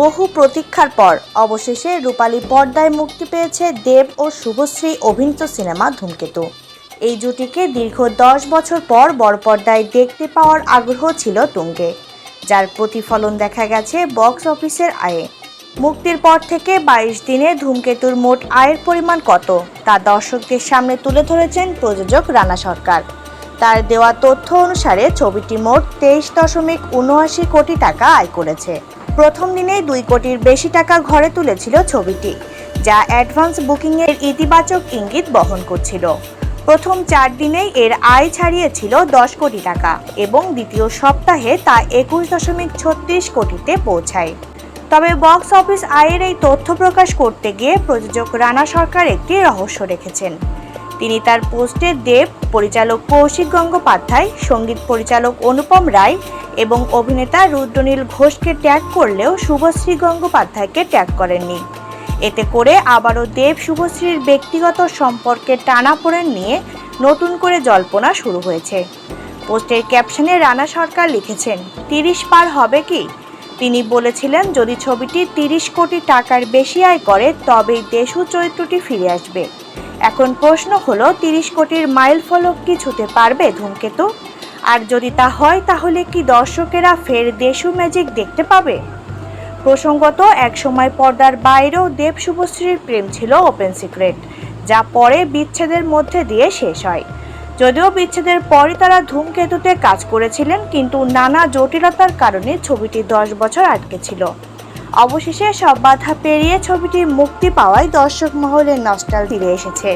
বহু প্রতীক্ষার পর অবশেষে রূপালী পর্দায় মুক্তি পেয়েছে দেব ও শুভশ্রী অভিনীত সিনেমা ধূমকেতু। এই জুটিকে দীর্ঘ দশ বছর পর বড় পর্দায় দেখতে পাওয়ার আগ্রহ ছিল তুঙ্গে, যার প্রতিফলন দেখা গেছে বক্স অফিসের আয়ে। মুক্তির পর থেকে বাইশ দিনে ধূমকেতুর মোট আয়ের পরিমাণ কত, তা দর্শকদের সামনে তুলে ধরেছেন প্রযোজক রানা সরকার। তার দেওয়া তথ্য অনুসারে ছবিটি মোট তেইশ দশমিক উনআশি কোটি টাকা আয় করেছে। প্রথম দিনেই দুই কোটির বেশি টাকা ঘরে তুলেছিল ছবিটি, যা অ্যাডভান্স বুকিংয়ের ইতিবাচক ইঙ্গিত বহন করছিল। প্রথম চার দিনেই এর আয় ছাড়িয়েছিল দশ কোটি টাকা এবং দ্বিতীয় সপ্তাহে তা একুশ দশমিক ছত্রিশ কোটিতে পৌঁছায়। তবে বক্স অফিস আয়ের এই তথ্য প্রকাশ করতে গিয়ে প্রযোজক রানা সরকার একটি রহস্য রেখেছেন। তিনি তার পোস্টে দেব, পরিচালক কৌশিক গঙ্গোপাধ্যায়, সংগীত পরিচালক অনুপম রায় এবং অভিনেতা রুদ্রনীল ঘোষকে ট্যাগ করলেও শুভশ্রী গঙ্গোপাধ্যায়কে ট্যাগ করেননি। এতে করে আবারও দেব শুভশ্রীর ব্যক্তিগত সম্পর্কে টানাপোড়েন নিয়ে নতুন করে জল্পনা শুরু হয়েছে। পোস্টের ক্যাপশনে রানা সরকার লিখেছেন, তিরিশ পার হবে কি? তিনি বলেছিলেন, যদি ছবিটি তিরিশ কোটি টাকার বেশি আয় করে, তবেই দেশু চরিত্রটি ফিরে আসবে। এখন প্রশ্ন হলো, তিরিশ কোটির মাইল ফলক কি ছুতে পারবে ধূমকেতু? আর যদি তা হয়, তাহলে কি দর্শকেরা ফের দেশু ম্যাজিক দেখতে পাবে? প্রসঙ্গত একসময় পর্দার বাইরেও দেব শুভশ্রীর প্রেম ছিল ওপেন সিক্রেট, যা পরে বিচ্ছেদের মধ্যে দিয়ে শেষ হয়। যদিও বিচ্ছেদের পরই তারা ধূমকেতুতে কাজ করেছিলেন, কিন্তু নানা জটিলতার কারণে ছবিটি দশ বছর আটকে ছিল। অবশেষে সব বাধা পেরিয়ে ছবিটি মুক্তি পাওয়ায় দর্শক মহলে নস্টাল ফিরে এসেছে।